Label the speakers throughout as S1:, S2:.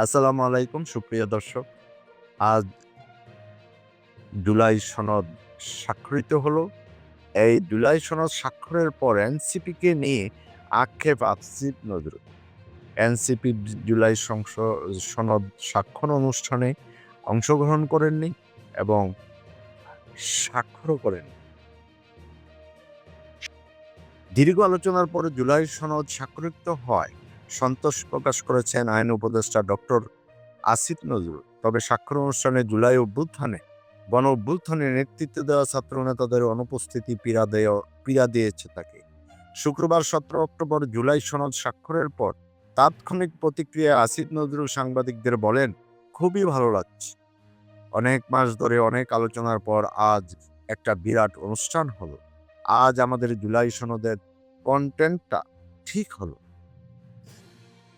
S1: আসসালামু আলাইকুম, সুপ্রিয় দর্শক। আজ জুলাই সনদ স্বাক্ষরিত হলো। এই জুলাই সনদ স্বাক্ষরের পর এনসিপিকে নিয়ে আক্ষেপ আসিফ নজরুল। এনসিপি জুলাই সংস- সনদ স্বাক্ষর অনুষ্ঠানে অংশগ্রহণ করেননি এবং স্বাক্ষরও করেননি। দীর্ঘ আলোচনার পরে জুলাই সনদ স্বাক্ষরিত হয়। সন্তোষ প্রকাশ করেছেন আইন উপদেষ্টা ডক্টর আসিফ নজরুল। তবে স্বাক্ষর অনুষ্ঠানে জুলাই অভ্যুত্থানে গণ অভ্যুত্থানে নেতৃত্ব দেওয়া ছাত্র নেতাদের অনুপস্থিতি পীড়া দেয়, পীড়া দিয়েছে তাকে। শুক্রবার সতেরো অক্টোবর জুলাই সনদ স্বাক্ষরের পর তাৎক্ষণিক প্রতিক্রিয়া আসিফ নজরুল সাংবাদিকদের বলেন, খুবই ভালো লাগছে। অনেক মাস ধরে অনেক আলোচনার পর আজ একটা বিরাট অনুষ্ঠান হলো। আজ আমাদের জুলাই সনদের কন্টেন্টটা ঠিক হলো।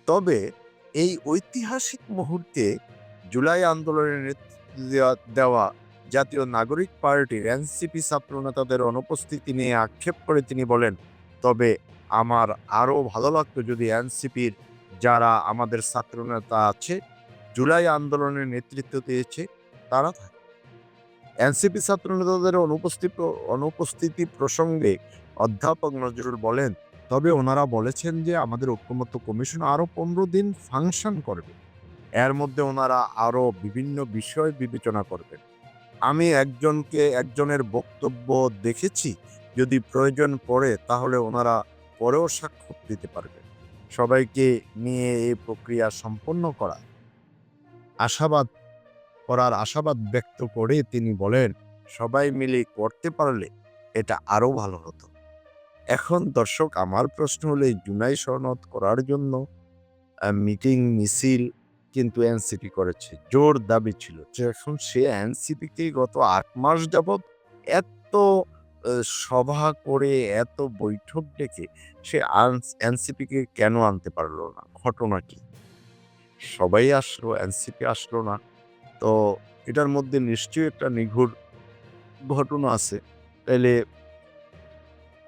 S1: তবে এই ঐতিহাসিক মুহূর্তে জুলাই আন্দোলনের নেতৃত্ব দেওয়া- জাতীয় নাগরিক পার্টির এনসিপি ছাত্র নেতাদের অনুপস্থিতি নিয়ে আক্ষেপ করে তিনি বলেন, তবে আমার আরও ভালো লাগতো যদি এনসিপির যারা আমাদের ছাত্র নেতা আছে, জুলাই আন্দোলনের নেতৃত্ব দিয়েছে, তারা থাকে। এনসিপি ছাত্র নেতাদের অনুপস্থিত, অনুপস্থিতি প্রসঙ্গে অধ্যাপক নজরুল বলেন তবে ওনারা বলেছেন যে আমাদের ঐক্যমত্য কমিশন আরও পনেরো দিন ফাংশন করবে। এর মধ্যে ওনারা আরও বিভিন্ন বিষয় বিবেচনা করবেন। আমি একজনকে, একজনের বক্তব্য দেখেছি, যদি প্রয়োজন পড়ে তাহলে ওনারা পরেও সাক্ষ্য দিতে পারবেন। সবাইকে নিয়ে এই প্রক্রিয়া সম্পন্ন করা। আশাবাদ করার আশাবাদ ব্যক্ত করে তিনি বলেন, সবাই মিলে করতে পারলে এটা আরও ভালো হতো। এখন দর্শক, আমার প্রশ্ন হলো জুলাই সনদ করার জন্য মিটিং মিছিল কিন্তু এনসিপি করেছে। জোর দাবি ছিল। এখন সে এনসিপিকে গত আট মাস যাবৎ এত সভা করে, এত বৈঠক ডেকে সে এনসিপিকে কেন আনতে পারল না? ঘটনা কি? সবাই আসলো, এনসিপি আসলো না। তো এটার মধ্যে নিশ্চয়ই একটা নিঘুর ঘটনা আছে। তাইলে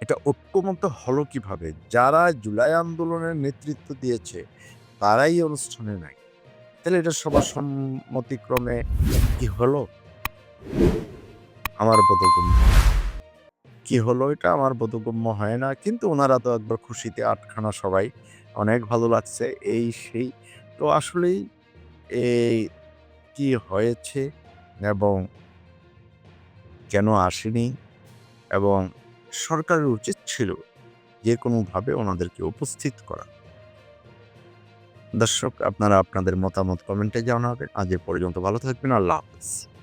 S1: এটা ঐক্যমত হলো কীভাবে? যারা জুলাই আন্দোলনের নেতৃত্ব দিয়েছে, তারাই অনুষ্ঠানে নাই। তাহলে এটা সবার সম্মতিক্রমে কি হলো? আমার বোধগম্য। কি হলো এটা? আমার বোধগম্য হয় না। কিন্তু ওনারা তো একবার খুশিতে আটখানা সবাই। অনেক ভালো লাগছে এই সেই। তো আসলেই এই কি হয়েছে এবং কেন আসেনি? এবং সরকারের উচিত ছিল যে কোনোভাবে ওনাদেরকে উপস্থিত করা। দর্শক, আপনারা আপনাদের মতামত কমেন্টে জানাবেন। আজ এ পর্যন্ত ভালো থাকবেন। আল্লাহ হাফেজ।